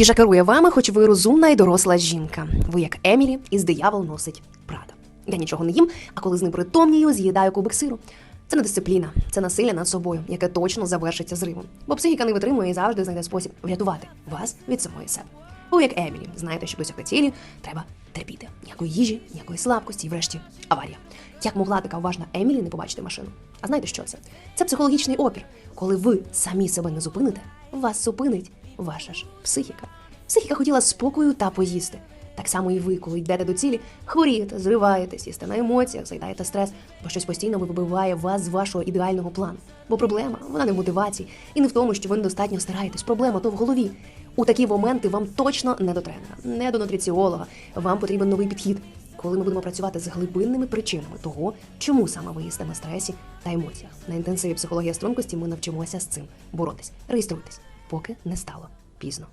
Їжа керує вами, хоч ви розумна і доросла жінка. Ви як Емілі, із диявол носить Прада. Я нічого не їм, а коли з ним притомнію, з'їдаю кубик сиру. Це не дисципліна, це насилля над собою, яке точно завершиться зривом. Бо психіка не витримує і завжди знайде спосіб врятувати вас від самої себе. Ви як Емілі, знаєте, що досягти цілі треба терпіти. Ніякої їжі, ніякої слабкості, і врешті аварія. Як могла така уважна Емілі не побачити машину? А знаєте, що це? Це психологічний опір. Коли ви самі себе не зупините, вас зупинить ваша ж психіка. Психіка хотіла спокою та поїсти. Так само і ви, коли йдете до цілі, хворієте, зриваєтесь, їсте на емоціях, заїдаєте стрес, бо щось постійно вибиває вас з вашого ідеального плану. Бо проблема вона не в мотивації і не в тому, що ви недостатньо стараєтесь. Проблема то в голові. У такі моменти вам точно не до тренера, не до нутриціолога. Вам потрібен новий підхід, коли ми будемо працювати з глибинними причинами того, чому саме ви їсте на стресі та емоціях. На інтенсиві психологія стрункості ми навчимося з цим боротись. Реєструйтесь, поки не стало пізно.